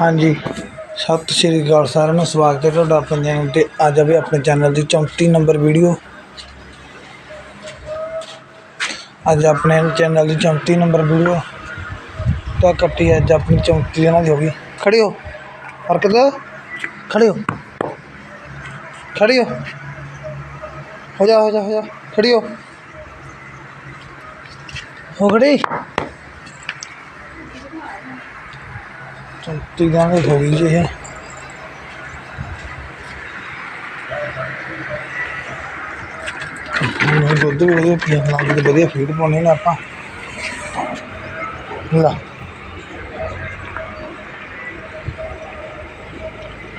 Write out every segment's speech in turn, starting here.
ਹਾਂਜੀ। ਸਤਿ ਸ਼੍ਰੀ ਅਕਾਲ ਸਾਰਿਆਂ ਨੂੰ, ਸਵਾਗਤ ਹੈ ਤੁਹਾਡਾ ਆਪਣੇ ਚੈਨਲ ਤੇ। ਅੱਜ ਵੀ ਆਪਣੇ ਚੈਨਲ ਦੀ 34 ਨੰਬਰ ਵੀਡੀਓ। ਅੱਜ ਆਪਣੇ ਚੈਨਲ ਦੀ 34 ਨੰਬਰ ਵੀਡੀਓ। ਤਾਂ ਕੱਟੀ ਅੱਜ ਆਪਣੀ 34 ਦਿਨਾਂ ਦੀ ਹੋ ਗਈ। ਖੜੇ ਹੋ। ਹਰਕਤ ਖੜੇ ਹੋ। ਖੜੇ ਹੋ। ਹੋ ਜਾ ਹੋ ਜਾ ਹੋ ਜਾ। ਖੜੀ ਹੋ। ਹੋ ਖੜੀ। ਚੌਂਤੀ ਦਿਨਾਂ ਹੋ ਗਈ ਜੀ ਇਹ। ਹੁਣ ਦੁੱਧ ਵੀ ਵਧੀਆ ਪੀਣ ਲੱਗ ਗਏ ਵਧੀਆ ਫੀਡ ਪਾਉਣੀ ਨਾ ਆਪਾਂ। ਲੈ।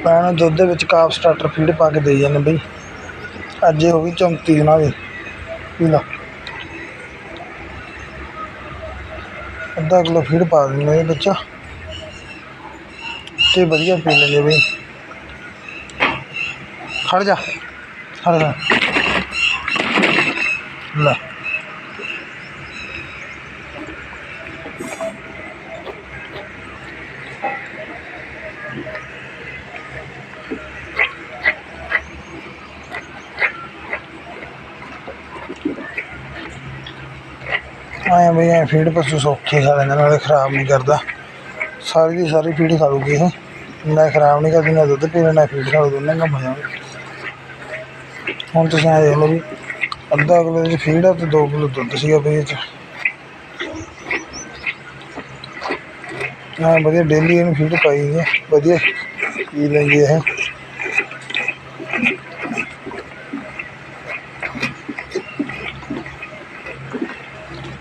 ਪੈਣ ਦੁੱਧ ਦੇ ਵਿੱਚ ਕਾਫ ਸਟਾਰਟਰ ਫੀਡ ਪਾ ਕੇ ਦੇਈ ਜਾਂਦੇ ਬਈ। ਅੱਜ ਇਹ ਹੋ ਗਈ 34 ਦਿਨਾਂ ਦੀ। ਪੀ ਲਾ। ਅੱਧਾ ਕਿਲੋ ਫੀਡ ਪਾ ਦਿੰਦੇ ਵਿੱਚ। ਤੇ ਵਧੀਆ ਪੀ ਲੈਂਦੇ ਬਈ ਖੜ ਜਾ ਖੜ ਜਾ ਲੈ ਆਇਆ ਬਈ ਐ ਫੀਡ ਪਸ਼ੂ ਸੌਖੇ ਖਾ ਲੈਂਦਾ ਨਾਲੇ ਖਰਾਬ ਨਹੀਂ ਕਰਦਾ ਸਾਰੀ ਦੀ ਸਾਰੀ ਫੀਡ ਖਾ ਲੂਗੀ ਇਹ ਨਾ ਖਰਾਬ ਨਹੀਂ ਕਰਦੀ ਨਾ ਦੁੱਧ ਪੀ ਲੈਣਾ ਫੀਡ ਖਾ ਲੂ ਦੋਨੇ ਕੰਮ ਹੋ ਜਾਣਗੇ ਹੁਣ ਤੁਸੀਂ ਐ ਦੇਖ ਲਓ ਵੀ ਅੱਧਾ ਕਿਲੋ ਦੀ ਫੀਡ ਆ ਤੇ 2 ਕਿਲੋ ਦੁੱਧ ਸੀਗਾ ਬਈ ਇਹ ਚ ਹਾਂ ਵਧੀਆ ਡੇਲੀ ਇਹਨੂੰ ਫੀਡ ਪਾਈ ਹੈ ਵਧੀਆ ਪੀ ਲੈਂਦੀ ਹੈ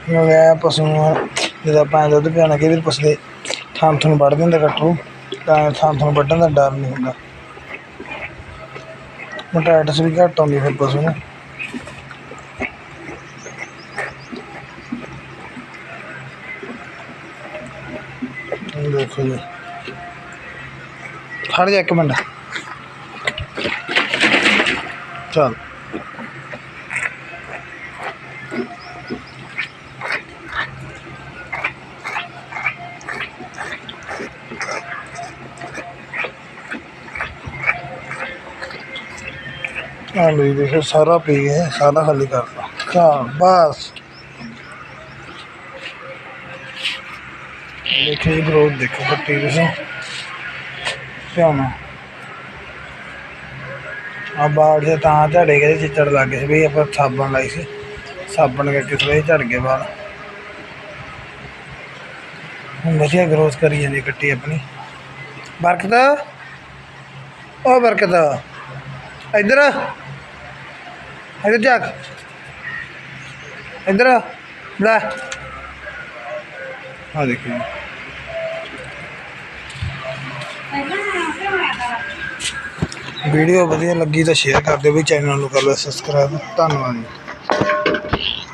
ਨਾਲੇ ਐਂ ਪਸ਼ੂ ਨੂੰ ਜਦੋਂ ਆਪਾਂ ਐਂ ਦੁੱਧ ਪਿਆਉਣਾ ਕਿ ਵੀ ਪਸ਼ੂ ਦੇ ਥਾਂ ਥਣ ਵੱਢ ਦਿੰਦਾ ਕੱਟਰੂ ਤਾਂ ਥਾਂ ਥਣ ਵੱਢਣ ਦਾ ਡਰ ਨਹੀਂ ਹੁੰਦਾ ਮੋਟਾਇਟਸ ਵੀ ਘੱਟ ਆਉਂਦੀ ਫਿਰ ਪਸ਼ੂ ਨੂੰ ਇਹ ਦੇਖੋ ਜੀ ਖੜ ਜਾ ਇੱਕ ਮਿੰਟ ਚੱਲ ਆ ਲਈ ਦੇਖੋ ਸਾਰਾ ਪੀ ਗਏ ਸਾਰਾ ਖਾਲੀ ਕਰਤਾ ਹਾਂ ਬਸ ਦੇਖੋ ਜੀ ਗਰੋਥ ਦੇਖੋ ਕੱਟੀ ਤੁਸੀਂ ਧਿਆਨ ਆ ਬਾੜ ਜੇ ਤਾਂ ਝੜੇ ਗਏ ਚਿੱਚੜ ਲੱਗ ਗਏ ਸੀ ਵੀ ਆਪਾਂ ਸਾਬਣ ਲਾਈ ਸੀ ਸਾਬਣ ਕਰਕੇ ਥੋੜ੍ਹੇ ਝੜ ਗਏ ਬਾਲ ਹੁਣ ਵਧੀਆ ਗਰੋਥ ਕਰੀ ਜਾਂਦੀ ਕੱਟੀ ਆਪਣੀ ਬਰਕਤ ਉਹ ਬਰਕਤ ਇੱਧਰ। ਇੱਧਰ ਜਾਕ ਇੱਧਰ। ਲੈ ਆ ਦੇਖੋ ਜੀ। ਵੀਡੀਓ ਵਧੀਆ ਲੱਗੀ ਤਾਂ ਸ਼ੇਅਰ ਕਰ ਦਿਓ ਵੀ ਚੈਨਲ ਨੂੰ ਕਰ ਲਓ ਸਬਸਕ੍ਰਾਈਬ ਧੰਨਵਾਦ ਜੀ